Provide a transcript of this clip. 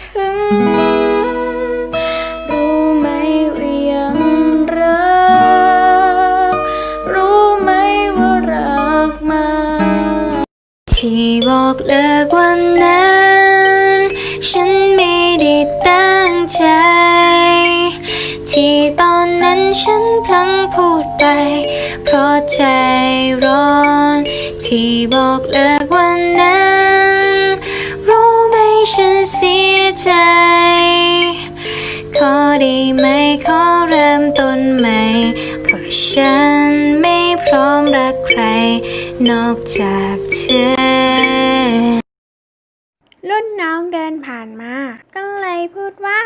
ถึง รู้ไหมว่ายังรัก รู้ไหมว่ารักมากที่บอกเลิกวันนั้น ฉันไม่ได้ตั้งใจ ที่ตอนนั้นฉันพลั้งพูดไป เพราะใจร้อน ที่บอกเลิกวันนั้น ใจ ขอได้ไหมขอเริ่มต้นใหม่ เพราะฉันไม่พร้อมรักใคร นอกจากเธอ รุ่นน้องเดินผ่านมา ก็เลยพูดว่า